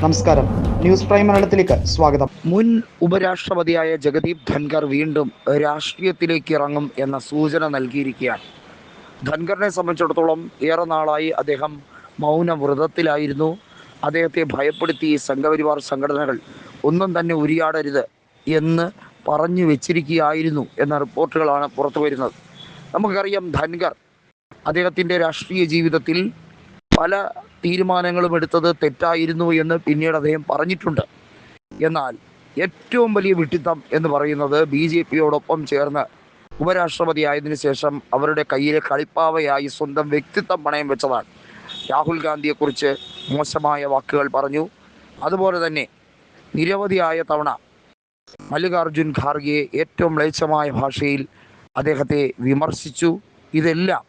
നമസ്കാരം. News prime മലയാളത്തിലേക്ക് സ്വാഗതം. മുൻ ഉപരാഷ്ട്രപതിയായ ജഗദീപ് ധൻഖർ വീണ്ടും രാഷ്ട്രീയത്തിലേക്ക് ഇറങ്ങും എന്ന സൂചന നൽകിയിരിക്കുകയാണ്. ധൻഖറിനെ സംബന്ധിച്ചിടത്തോളം ഏറെ നാളായി അദ്ദേഹം മൗനവ്രതത്തിലായിരുന്നു. അദ്ദേഹത്തെ ഭയപ്പെടുത്തി സംഘപരിവാർ സംഘടനകൾ ഒന്നും തന്നെ ഉരിയാടരുത് എന്ന് പറഞ്ഞു വെച്ചിരിക്കുകയായിരുന്നു എന്ന റിപ്പോർട്ടുകളാണ് പുറത്തു വരുന്നത് നമുക്കറിയാം ധൻഖർ അദ്ദേഹത്തിന്റെ രാഷ്ട്രീയ ജീവിതത്തിൽ പല തീരുമാനങ്ങളും എടുത്തത് തെറ്റായിരുന്നു എന്ന് പിന്നീട് അദ്ദേഹം പറഞ്ഞിട്ടുണ്ട്. എന്നാൽ ഏറ്റവും വലിയ വിട്ടിത്തം എന്ന് പറയുന്നത് ബി ജെ പിയോടൊപ്പം ചേർന്ന് ഉപരാഷ്ട്രപതി ആയതിനു ശേഷം അവരുടെ കയ്യിലെ കളിപ്പാവയായി സ്വന്തം വ്യക്തിത്വം പണയം വെച്ചതാണ്. രാഹുൽ ഗാന്ധിയെക്കുറിച്ച് മോശമായ വാക്കുകൾ പറഞ്ഞു. അതുപോലെ തന്നെ നിരവധിയായ തവണ മല്ലികാർജുൻ ഖാർഗെയെ ഏറ്റവും മ്ലേച്ഛമായ ഭാഷയിൽ അദ്ദേഹത്തെ വിമർശിച്ചു. ഇതെല്ലാം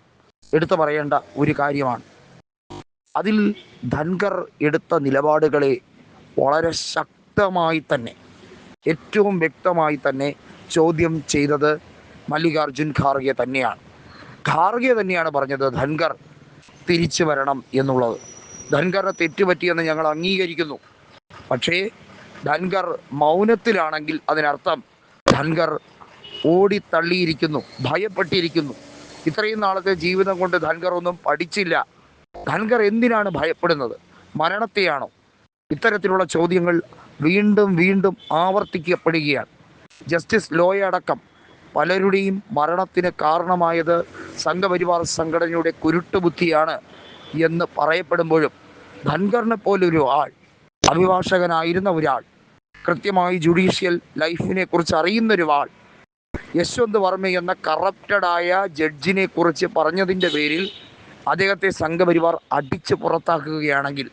എടുത്തു പറയേണ്ട ഒരു കാര്യമാണ്. അതിൽ ധൻകർ എടുത്ത നിലപാടുകളെ വളരെ ശക്തമായി തന്നെ ഏറ്റവും വ്യക്തമായി തന്നെ ചോദ്യം ചെയ്തത് മല്ലികാർജുൻ ഖാർഗെ തന്നെയാണ്. ഖാർഗെ തന്നെയാണ് പറഞ്ഞത് ധൻകർ തിരിച്ചു വരണം എന്നുള്ളത്. ധൻകറിനെ തെറ്റുപറ്റിയെന്ന് ഞങ്ങൾ അംഗീകരിക്കുന്നു. പക്ഷേ ധൻകർ മൗനത്തിലാണെങ്കിൽ അതിനർത്ഥം ധൻകർ ഓടിത്തള്ളിയിരിക്കുന്നു ഭയപ്പെട്ടിരിക്കുന്നു. ഇത്രയും നാളത്തെ ജീവിതം കൊണ്ട് ധൻകർ ഒന്നും പഠിച്ചില്ല. ധൻഖർ എന്തിനാണ് ഭയപ്പെടുന്നത്? മരണത്തെയാണോ? ഇത്തരത്തിലുള്ള ചോദ്യങ്ങൾ വീണ്ടും വീണ്ടും ആവർത്തിക്കപ്പെടുകയാണ്. ജസ്റ്റിസ് ലോയ അടക്കം പലരുടെയും മരണത്തിന് കാരണമായത് സംഘപരിവാർ സംഘടനയുടെ കുരുട്ടുബുദ്ധിയാണ് എന്ന് പറയപ്പെടുമ്പോഴും ധൻഖറിനെ പോലൊരു ആൾ അഭിഭാഷകനായിരുന്ന ഒരാൾ കൃത്യമായി ജുഡീഷ്യൽ ലൈഫിനെ കുറിച്ച് അറിയുന്ന ഒരു ആൾ യശ്വന്ത് വർമ്മ എന്ന കറപ്റ്റഡായ ജഡ്ജിനെ കുറിച്ച് പറഞ്ഞതിന്റെ പേരിൽ അദ്ദേഹത്തെ സംഘപരിവാർ അടിച്ചു പുറത്താക്കുകയാണെങ്കിൽ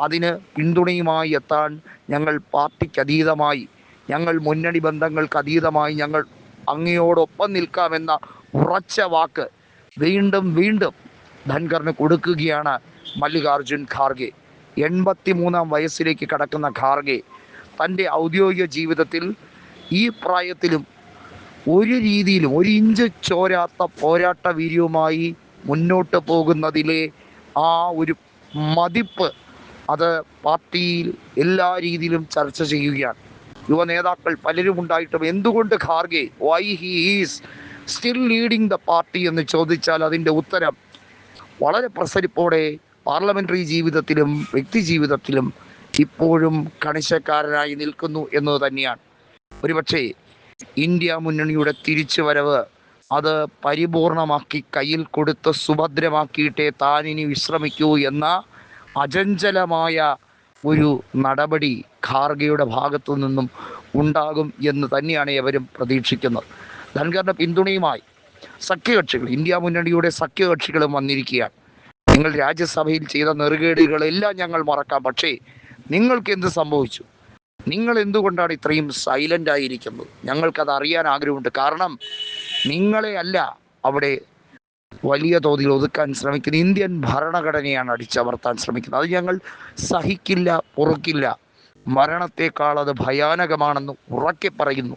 അതിന് പിന്തുണയുമായി എത്താൻ ഞങ്ങൾ പാർട്ടിക്ക് അതീതമായി ഞങ്ങൾ മുന്നണി ബന്ധങ്ങൾക്ക് അതീതമായി ഞങ്ങൾ അങ്ങയോടൊപ്പം നിൽക്കാമെന്ന ഉറച്ച വാക്ക് വീണ്ടും വീണ്ടും ധൻഖറിന് കൊടുക്കുകയാണ് മല്ലികാർജുൻ ഖാർഗെ. എൺപത്തി മൂന്നാം വയസ്സിലേക്ക് കടക്കുന്ന ഖാർഗെ തന്റെ ഔദ്യോഗിക ജീവിതത്തിൽ ഈ പ്രായത്തിലും ഒരു രീതിയിലും ഒരു ഇഞ്ച് ചോരാത്ത പോരാട്ട വീര്യവുമായി മുന്നോട്ട് പോകുന്നതിലെ ആ ഒരു മതിപ്പ് അത് പാർട്ടിയിൽ എല്ലാ രീതിയിലും ചർച്ച ചെയ്യുകയാണ്. യുവ നേതാക്കൾ പലരും ഉണ്ടായിട്ടും എന്തുകൊണ്ട് Kharge why he is still leading the party എന്ന് ചോദിച്ചാൽ അതിന്റെ ഉത്തരം വളരെ പ്രസരിപ്പോടെ പാർലമെന്ററി ജീവിതത്തിലും വ്യക്തി ജീവിതത്തിലും ഇപ്പോഴും കണിശക്കാരനായി നിൽക്കുന്നു എന്നത് തന്നെയാണ്. ഒരുപക്ഷേ ഇന്ത്യ മുന്നണിയുടെ തിരിച്ചുവരവ് അത് പരിപൂർണമാക്കി കയ്യിൽ കൊടുത്ത് സുഭദ്രമാക്കിയിട്ടേ താനിനി വിശ്രമിക്കൂ എന്ന അചഞ്ചലമായ ഒരു നടപടി ഖാർഗയുടെ ഭാഗത്തു നിന്നും ഉണ്ടാകും എന്ന് തന്നെയാണ് എവരും പ്രതീക്ഷിക്കുന്നത്. ധൻഖറിന്റെ പിന്തുണയുമായി സഖ്യകക്ഷികൾ ഇന്ത്യ മുന്നണിയുടെ സഖ്യകക്ഷികളും വന്നിരിക്കുകയാണ്. നിങ്ങൾ രാജ്യസഭയിൽ ചെയ്ത നെറുകേടുകളെല്ലാം ഞങ്ങൾ മറക്കാം. പക്ഷേ നിങ്ങൾക്ക് എന്ത് സംഭവിച്ചു? നിങ്ങൾ എന്തുകൊണ്ടാണ് ഇത്രയും സൈലന്റ് ആയിരിക്കുന്നത്? ഞങ്ങൾക്കത് അറിയാൻ ആഗ്രഹമുണ്ട്. കാരണം നിങ്ങളെ അല്ല അവിടെ വലിയ തോതിൽ ഒതുക്കാൻ ശ്രമിക്കുന്ന ഇന്ത്യൻ ഭരണഘടനയാണ് അടിച്ചമർത്താൻ ശ്രമിക്കുന്നത്. അത് ഞങ്ങൾ സഹിക്കില്ല പൊറുക്കില്ല മരണത്തെക്കാൾ അത് ഭയാനകമാണെന്ന് ഉറക്കെ പറയുന്നു.